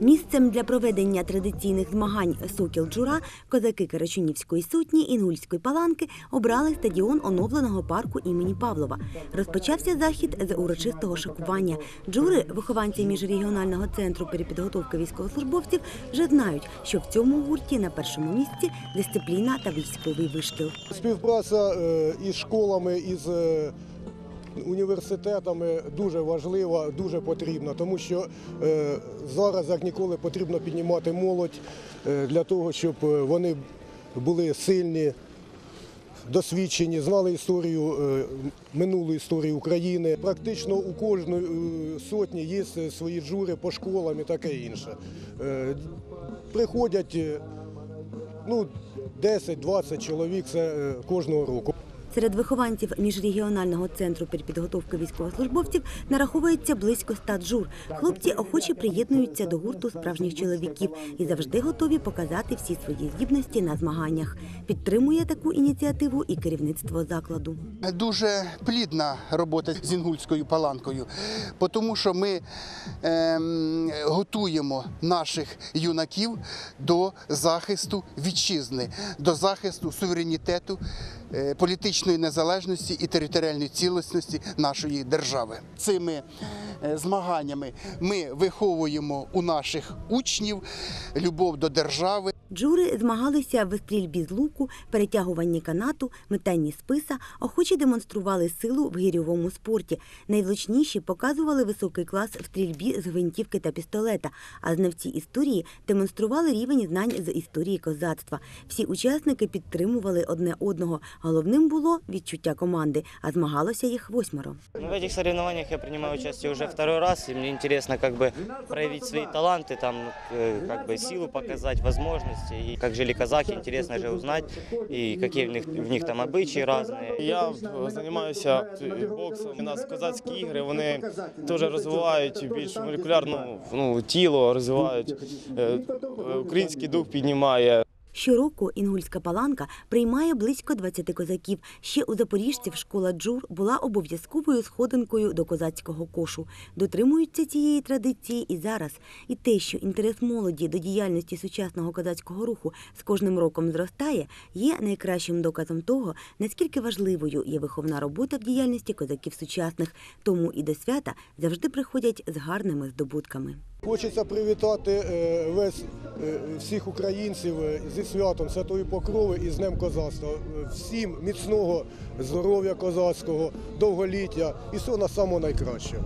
Місцем для проведення традиційних змагань Сокіл Джура козаки Карачунівської сутні Інгульської паланки обрали стадіон оновленого парку імені Павлова. Розпочався захід з урочистого шокування. Джури, вихованці міжрегіонального центру перепідготовки військовослужбовців, вже знають, що в цьому гурті на першому місці дисципліна та військовий вишкіл. Співпраця е, із школами, із е, університетами дуже важлива, дуже потрібна, тому що е, зараз, як ніколи, потрібно піднімати молодь е, для того, щоб е, вони були сильні, досвідчені, знали історію, минулу історію України. Практично у кожної сотні є свої джури по школам і таке інше. Приходять ну, 10-20 чоловік це кожного року. Серед вихованців міжрегіонального центру перепідготовки військовослужбовців нараховується близько ста джур. Хлопці охоче приєднуються до гурту справжніх чоловіків і завжди готові показати всі свої здібності на змаганнях. Підтримує таку ініціативу і керівництво закладу. Дуже плідна робота з інгульською паланкою, тому що ми ем, готуємо наших юнаків до захисту вітчизни, до захисту суверенітету, політичної незалежності і територіальної цілісності нашої держави. Цими е, змаганнями ми виховуємо у наших учнів любов до держави. Джури змагалися в стрільбі з луку, перетягуванні канату, метанні списа, охоче демонстрували силу в гірьовому спорті. Найвлучніші показували високий клас в стрільбі з гвинтівки та пістолета, а знавці історії демонстрували рівень знань з історії козацтва. Всі учасники підтримували одне одного. Головним було відчуття команди, а змагалося їх восьмеро. Ну, в этих соревнованиях я принимаю участие уже второй раз, и мне интересно как бы проявить свои таланты, там, э, как бы силу показать, возможности. И как жили казахи, интересно же узнать, и какие в них, в них там обычаи разные. Я е, займаюся боксом. У нас козацькі ігри вони теж розвивають більш молекулярну ну, тіло, розвивають е, е, український дух піднімає. Щороку інгульська паланка приймає близько 20 козаків. Ще у запоріжців школа джур була обов'язковою сходинкою до козацького кошу. Дотримуються цієї традиції і зараз. І те, що інтерес молоді до діяльності сучасного козацького руху з кожним роком зростає, є найкращим доказом того, наскільки важливою є виховна робота в діяльності козаків сучасних. Тому і до свята завжди приходять з гарними здобутками. Хочеться привітати е, е, всіх українців е, зі святом Святої Покрови і з Днем козацтва. Всім міцного здоров'я козацького, довголіття і всього на самого найкращого.